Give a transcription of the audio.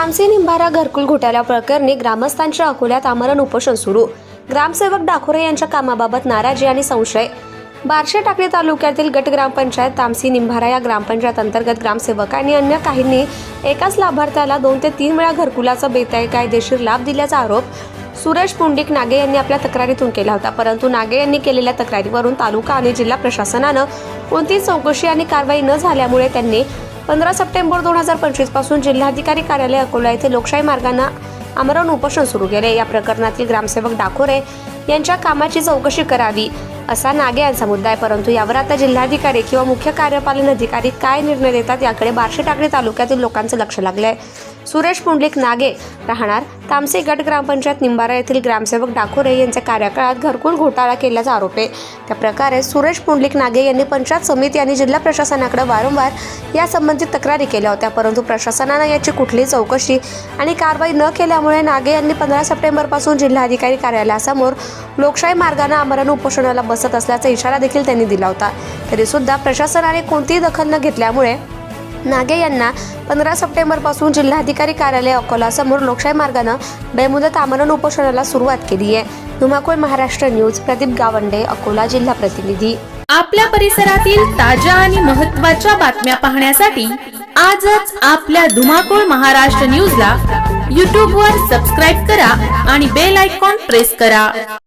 तामसी निंबारा घरकुल घोटाळ्या प्रकरणी ग्रामस्थांच्या अकोल्यात आमरण उपोषण सुरू. ग्रामसेवक डाखोरे यांच्या कामाबाबत नाराजी आणि संशय. बारशे टाकळी तालुक्यातील गट ग्रामपंचायत तामसी निंभारा या ग्रामपंचायत अंतर्गत ग्रामसेवक आणि अन्य काहींनी एकाच लाभार्थ्याला दोन ते तीन वेळा घरकुलाचा बेकायदेशीर लाभ दिल्याचा आरोप सुरेश पुंडिक नागे यांनी आपल्या तक्रारीतून केला होता. परंतु नागे यांनी केलेल्या तक्रारीवरून तालुका आणि जिल्हा प्रशासनानं कोणतीच चौकशी आणि कारवाई न झाल्यामुळे त्यांनी पंधरा सप्टेंबर दोन हजार पंचवीसपासून जिल्हाधिकारी कार्यालय अकोला येथे लोकशाही मार्गाने आमरण उपोषण सुरू केले. या प्रकरणातील ग्रामसेवक डाकोरे यांच्या कामाची चौकशी करावी. असा नागे यांचा मुद्दा आहे. परंतु यावर आता जिल्हाधिकारी किंवा मुख्य कार्यपालन अधिकारी काय निर्णय देतात याकडे बार्शी टाकळी तालुक्यातील लोकांचं लक्ष लागलं आहे सुरेश पुंडलिक नागे राहणार तामसे गट ग्रामपंचायत निंबारा येथील ग्रामसेवक डाकोरे यांच्या कार्यकाळात घरकुल घोटाळा केल्याचा आरोप आहे. त्या प्रकारे सुरेश पुंडलिक नागे यांनी पंचायत समिती आणि जिल्हा प्रशासनाकडे वारंवार या संबंधित तक्रारी केल्या होत्या. परंतु प्रशासनानं याची कुठलीही चौकशी आणि कारवाई न केल्यामुळे नागे यांनी पंधरा सप्टेंबरपासून जिल्हाधिकारी कार्यालयासमोर लोकशाही मार्गाने आमरण उपोषणाला बस बसत असल्याचा इशारा देखील त्यांनी दिला होता. तरी सुद्धा प्रशासनाने कोणतीही दखल न घेतल्यामुळे नागे यांना पंधरा सप्टेंबरपासून जिल्हाधिकारी कार्यालय अकोलासमोर लोकशाही मार्गानं बेमुदत आमरण उपोषणाला सुरुवात केली आहे धुमाकूळ महाराष्ट्र न्यूज प्रदीप गावंडे अकोला जिल्हा प्रतिनिधी. आपल्या परिसरातील ताज्या आणि महत्त्वाच्या बातम्या पाहण्यासाठी आजच आपल्या धुमाकूळ महाराष्ट्र न्यूजला यूट्यूबवर सबस्क्राईब करा आणि बेल आयकॉन प्रेस करा.